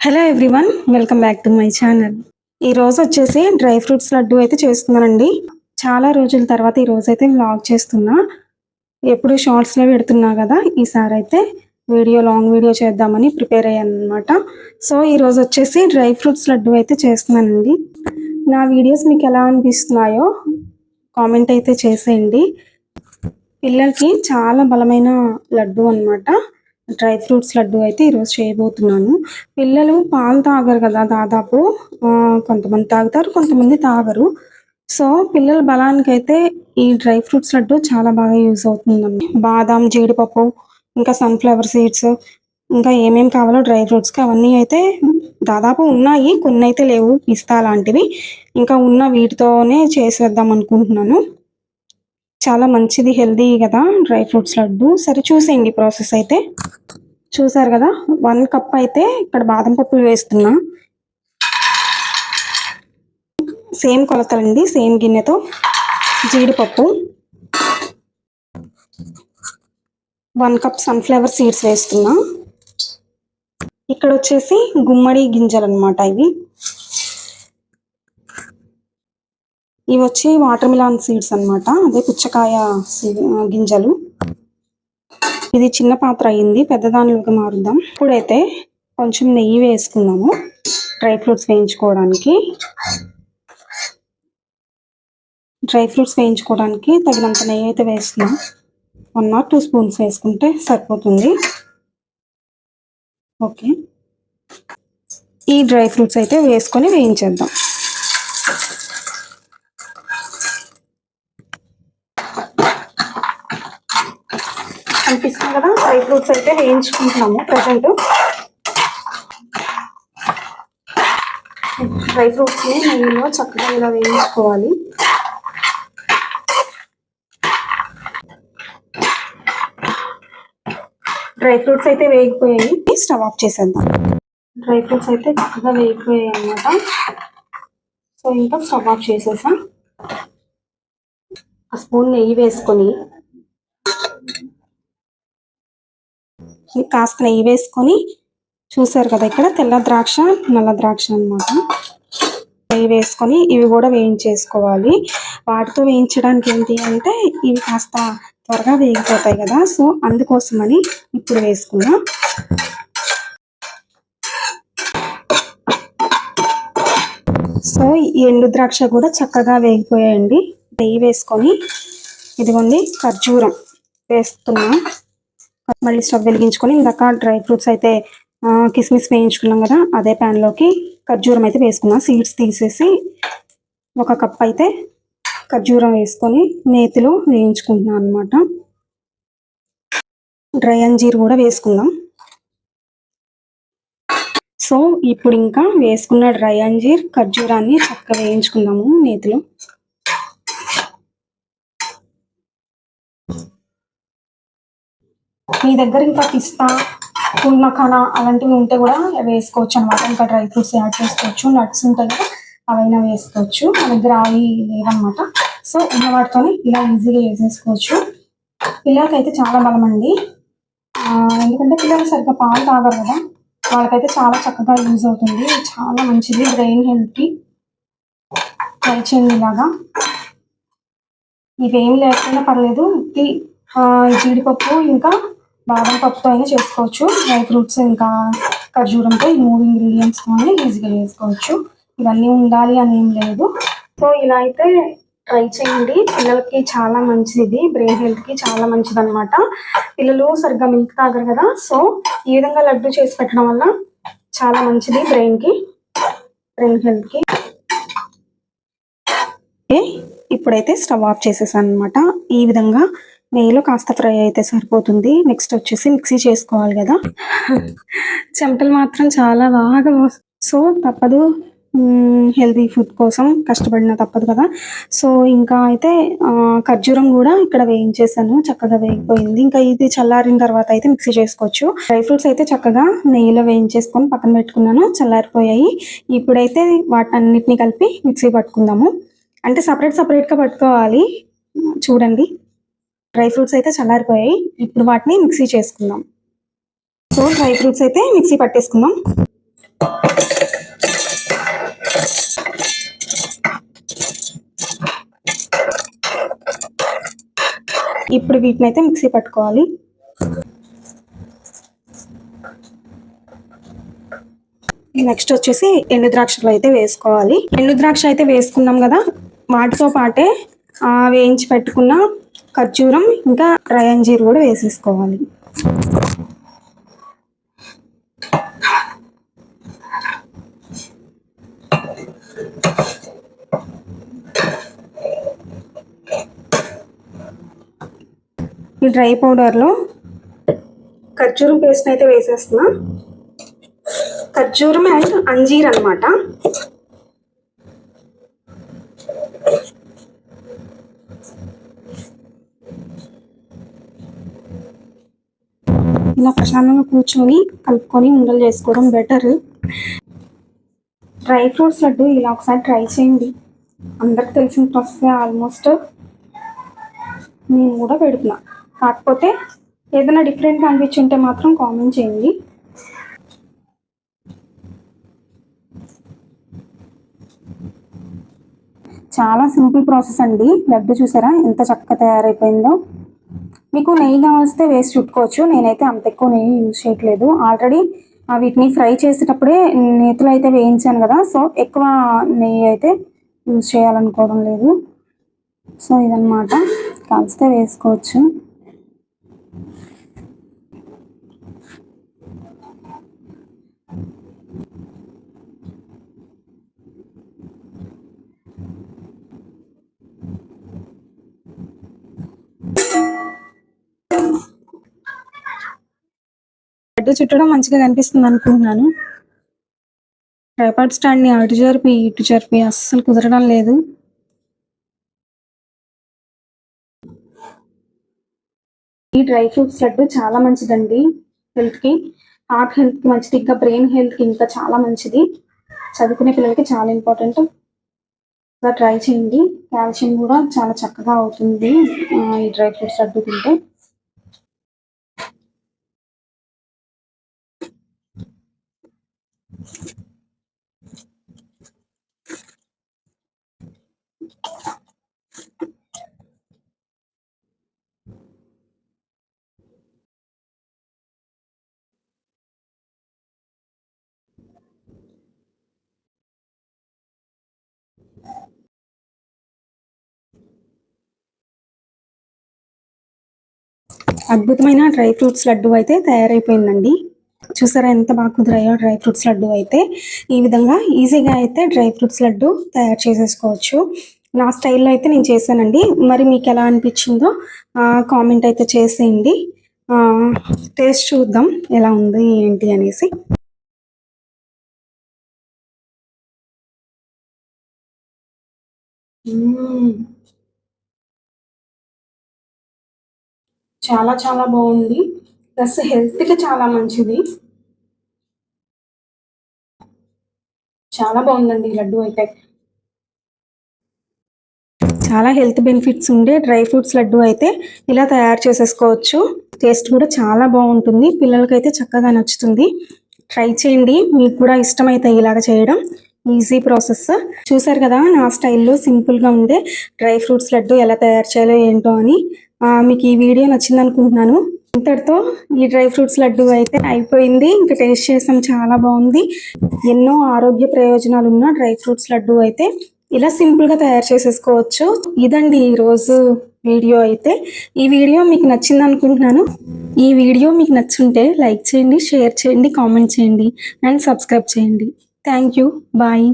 Hello everyone welcome back to my channel ఈ రోజు వచ్చేసి డ్రై ఫ్రూట్స్ లడ్డు అయితే చేస్తున్నానండి. చాలా రోజుల తర్వాత ఈ రోజు అయితే వ్లాగ్ చేస్తున్నా. ఎప్పుడు షార్ట్స్లో పెడుతున్నా కదా ఈసారి అయితే వీడియో లాంగ్ వీడియో చేద్దామని ప్రిపేర్ అయ్యాను అనమాట సో ఈ రోజు వచ్చేసి డ్రై ఫ్రూట్స్ లడ్డు అయితే చేస్తున్నానండి. నా వీడియోస్ మీకు ఎలా అనిపిస్తున్నాయో కామెంట్ అయితే చేసేయండి. పిల్లలకి చాలా బలమైన లడ్డు అన్నమాట. డ్రై ఫ్రూట్స్ లడ్డు అయితే ఈరోజు చేయబోతున్నాను. పిల్లలు పాలు తాగరు కదా దాదాపు. కొంతమంది తాగుతారు కొంతమంది తాగరు. సో పిల్లల బలానికి అయితే ఈ డ్రై ఫ్రూట్స్ లడ్డు చాలా బాగా యూజ్ అవుతుందండి. బాదం జీడిపప్పు ఇంకా సన్ఫ్లవర్ సీడ్స్ ఇంకా ఏమేమి కావాలో డ్రై ఫ్రూట్స్కి అవన్నీ అయితే దాదాపు ఉన్నాయి. కొన్ని అయితే లేవు పిస్తా లాంటివి. ఇంకా ఉన్న వీటితోనే చేసేద్దాం అనుకుంటున్నాను. చాలా మంచిది హెల్దీ కదా డ్రై ఫ్రూట్స్ లడ్డు. సరే చూసేయండి ప్రాసెస్ అయితే. చూసారు కదా వన్ కప్ అయితే ఇక్కడ బాదం పప్పులు వేస్తున్నా. సేమ్ కొలతలండి సేమ్ గిన్నెతో జీడిపప్పు. వన్ కప్ సన్ఫ్లవర్ సీడ్స్ వేస్తున్నా. ఇక్కడ వచ్చేసి గుమ్మడి గింజలు అనమాట ఇవి. ఇవి వచ్చి వాటర్ మిలాన్ సీడ్స్ అన్నమాట. అదే పుచ్చకాయ గింజలు. ఇది చిన్న పాత్ర అయింది పెద్దదానిలోకి మారుద్దాం. ఇప్పుడైతే కొంచెం నెయ్యి వేసుకుందాము డ్రై ఫ్రూట్స్ వేయించుకోవడానికి. డ్రై ఫ్రూట్స్ వేయించుకోవడానికి తగినంత నెయ్యి అయితే వేస్తున్నాం. వన్ ఆర్ టూ స్పూన్స్ వేసుకుంటే సరిపోతుంది. ఓకే. ఈ డ్రై ఫ్రూట్స్ అయితే వేసుకొని వేయించేద్దాం కనిపిస్తుంది కదా డ్రై ఫ్రూట్స్ అయితే వేయించుకుంటున్నాము ప్రజెంట్ డ్రై ఫ్రూట్స్ని నెయ్యిలో చక్కగా ఇలా వేయించుకోవాలి. డ్రై ఫ్రూట్స్ అయితే వేగిపోయాయి. స్టవ్ ఆఫ్ చేసేద్దాం. డ్రై ఫ్రూట్స్ అయితే చక్కగా వేగిపోయాయి అన్నమాట. సో ఇంకా స్టవ్ ఆఫ్ చేసేసాం. ఆ స్పూన్ నెయ్యి వేసుకొని కాస్త నెయ్యి వేసుకొని చూసారు కదా ఇక్కడ తెల్ల ద్రాక్ష నల్ల ద్రాక్ష అన్నమాట. నెయ్యి వేసుకొని ఇవి కూడా వేయించేసుకోవాలి. వాటితో వేయించడానికి ఏంటి అంటే ఇవి కాస్త త్వరగా వేగిపోతాయి కదా సో అందుకోసమని ఇప్పుడు వేసుకున్నా. సో ఈ ఎండు ద్రాక్ష కూడా చక్కగా వేగిపోయాయండి. నెయ్యి వేసుకొని ఇదిగోండి ఖర్జూరం వేస్తున్నాం. మళ్ళీ స్టవ్ వెలిగించుకొని ఇందాక డ్రై ఫ్రూట్స్ అయితే కిస్మిస్ వేయించుకున్నాం కదా అదే ప్యాన్లోకి లోకి ఖర్జూరం అయితే వేసుకున్నాం సీడ్స్ తీసేసి ఒక కప్ అయితే ఖర్జూరం వేసుకొని నేతిలో వేయించుకుంటున్నాం అనమాట డ్రై అంజీర్ కూడా వేసుకుందాం. సో ఇప్పుడు ఇంకా వేసుకున్న డ్రై అంజీర్ ఖర్జూరాన్ని చక్కగా వేయించుకుందాము నేతిలో. మీ దగ్గర ఇంకా పిస్తా పుల్మఖాన అలాంటివి ఉంటే కూడా వేసుకోవచ్చు అనమాట ఇంకా డ్రై ఫ్రూట్స్ యాడ్ చేసుకోవచ్చు నట్స్ ఉంటాయి కదా అవైనా వేసుకోవచ్చు. మా దగ్గర అవి లేవన్నమాట సో ఉన్న వాటితోనే ఇలా ఈజీగా వేసేసుకోవచ్చు పిల్లలకైతే చాలా బలం అండి ఎందుకంటే పిల్లలు సరిగ్గా పాలు తాగరు కదా వాళ్ళకైతే చాలా చక్కగా యూజ్ అవుతుంది. చాలా మంచిది బ్రెయిన్ హెల్త్కి ట్రై చేయండి ఇలాగా. ఇవేం లేకపోయినా పర్లేదు. ఆ, జీడిపప్పు ఇంకా బాదం పప్పుతో అయినా చేసుకోవచ్చు. డ్రై ఫ్రూట్స్ ఇంకా ఖర్జూరంతో ఈ మూడు ఇంగ్రీడియంట్స్తో తోనే ఈజీగా చేసుకోవచ్చు. ఇవన్నీ ఉండాలి అని ఏం లేదు. సో ఇలా అయితే ట్రై చేయండి. పిల్లలకి చాలా మంచిది. బ్రెయిన్ హెల్త్కి చాలా మంచిది అనమాట పిల్లలు సరిగ్గా మిల్క్ తాగరు కదా. సో ఈ విధంగా లడ్డు చేసి పెట్టడం వల్ల చాలా మంచిది బ్రెయిన్కి బ్రెయిన్ హెల్త్కి ఇప్పుడైతే స్టవ్ ఆఫ్ చేసేసాను అనమాట ఈ విధంగా నెయ్యిలో కాస్త ఫ్రై అయితే సరిపోతుంది. నెక్స్ట్ వచ్చేసి మిక్సీ చేసుకోవాలి కదా. చెమటలు మాత్రం చాలా బాగా సో తప్పదు. హెల్తీ ఫుడ్ కోసం కష్టపడిన తప్పదు కదా. సో ఇంకా అయితే ఖర్జూరం కూడా ఇక్కడ వేయించేసాను. చక్కగా వేగిపోయింది. ఇంకా ఇది చల్లారిన తర్వాత అయితే మిక్సీ చేసుకోవచ్చు. డ్రై ఫ్రూట్స్ అయితే చక్కగా నెయ్యిలో వేయించేసుకొని పక్కన పెట్టుకున్నాను. చల్లారిపోయాయి. ఇప్పుడైతే వాటన్నిటిని కలిపి మిక్సీ పట్టుకుందాము. అంటే సపరేట్ సపరేట్గా పట్టుకోవాలి. చూడండి. డ్రై ఫ్రూట్స్ అయితే చల్లారిపోయాయి. ఇప్పుడు వాటిని మిక్సీ చేసుకుందాం. సో డ్రై ఫ్రూట్స్ అయితే మిక్సీ పట్టేసుకుందాం. ఇప్పుడు వీటిని అయితే మిక్సీ పట్టుకోవాలి. నెక్స్ట్ వచ్చేసి ఎండు ద్రాక్షలు అయితే వేసుకోవాలి. ఎండు ద్రాక్ష అయితే వేసుకున్నాం కదా. వాటితో పాటే వేయించి పెట్టుకున్న ఖర్జూరం ఇంకా రయంజీరు కూడా వేసేసుకోవాలి. ఈ డ్రై పౌడర్లో ఖర్జూరం పేస్ట్ అయితే వేసేస్తున్నా. ఖర్జూరం అండ్ అంజీర్ అన్నమాట. ఇలా ప్రశాంతంగా కూర్చొని కలుపుకొని ఉండలు చేసుకోవడం బెటర్ డ్రై ఫ్రూట్స్ లడ్డు ఇలా ఒకసారి ట్రై చేయండి. అందరికి తెలిసిన ప్రాసెస్ ఆల్మోస్ట్ నేను కూడా పెడుతున్నా. కాకపోతే ఏదైనా డిఫరెంట్గా అనిపించుంటే మాత్రం కామెంట్ చేయండి. చాలా సింపుల్ ప్రాసెస్ అండి. లడ్డు చూసారా? ఎంత చక్కగా తయారైపోయిందో. మీకు నెయ్యి కావాల్స్తే వేసి చుట్టుకోవచ్చు. నేనైతే అంత ఎక్కువ నెయ్యి యూజ్ చేయట్లేదు. ఆల్రెడీ వీటిని ఫ్రై చేసేటప్పుడే నేతులు అయితే వేయించాను కదా. సో ఎక్కువ నెయ్యి అయితే యూజ్ చేయాలనుకోవడం లేదు. సో ఇదనమాట కాల్స్తే వేసుకోవచ్చు. లడ్డు చుట్టడం మంచిగా కనిపిస్తుంది అనుకుంటున్నాను. ట్రైపాడ్ స్టాండ్ని అటు జరిపి ఇటు జరిపి అస్సలు కుదరడం లేదు. ఈ డ్రై ఫ్రూట్స్ లడ్డు చాలా మంచిదండి హెల్త్కి హార్ట్ హెల్త్కి మంచిది ఇంకా బ్రెయిన్ హెల్త్కి ఇంకా చాలా మంచిది. చదువుకునే పిల్లలకి చాలా ఇంపార్టెంట్. ట్రై చేయండి. కాల్షియం కూడా చాలా చక్కగా అవుతుంది ఈ డ్రై ఫ్రూట్స్ లడ్డు తింటే. అద్భుతమైన డ్రై ఫ్రూట్స్ లడ్డు అయితే తయారైపోయిందండి. చూసారా ఎంత బాగా కుదిరాయో డ్రై ఫ్రూట్స్ లడ్డు అయితే. ఈ విధంగా ఈజీగా అయితే డ్రై ఫ్రూట్స్ లడ్డు తయారు చేసేసుకోవచ్చు. నా స్టైల్లో అయితే నేను చేశానండి. మరి మీకు ఎలా అనిపించిందో కామెంట్ అయితే చేసేయండి. టేస్ట్ చూద్దాం ఎలా ఉంది ఏంటి అనేసి. మ్మ్. చాలా చాలా బాగుంది. ప్లస్ హెల్త్కి చాలా మంచిది. చాలా బాగుందండి లడ్డు అయితే. చాలా హెల్త్ బెనిఫిట్స్ ఉండే డ్రై ఫ్రూట్స్ లడ్డు అయితే ఇలా తయారు చేసేసుకోవచ్చు. టేస్ట్ కూడా చాలా బాగుంటుంది. పిల్లలకైతే చక్కగా నచ్చుతుంది. ట్రై చేయండి. మీకు కూడా ఇష్టమైతే ఇలాగ చేయడం. Easy process. చూసారు కదా నా స్టైల్లో సింపుల్గా ఉండే డ్రై ఫ్రూట్స్ లడ్డు ఎలా తయారు చేయాలో ఏంటో అని. మీకు ఈ వీడియో నచ్చింది అనుకుంటున్నాను ఇంతటితో ఈ డ్రై ఫ్రూట్స్ లడ్డు అయితే అయిపోయింది. ఇంకా టేస్ట్ చేసాం చాలా బాగుంది. ఎన్నో ఆరోగ్య ప్రయోజనాలు ఉన్న డ్రై ఫ్రూట్స్ లడ్డు అయితే ఇలా సింపుల్గా తయారు చేసేసుకోవచ్చు. ఇదండి ఈ రోజు వీడియో అయితే. ఈ వీడియో మీకు నచ్చింది అనుకుంటున్నాను ఈ వీడియో మీకు నచ్చుంటే లైక్ చేయండి షేర్ చేయండి కామెంట్ చేయండి అండ్ సబ్స్క్రైబ్ చేయండి. Thank you. బాయ్.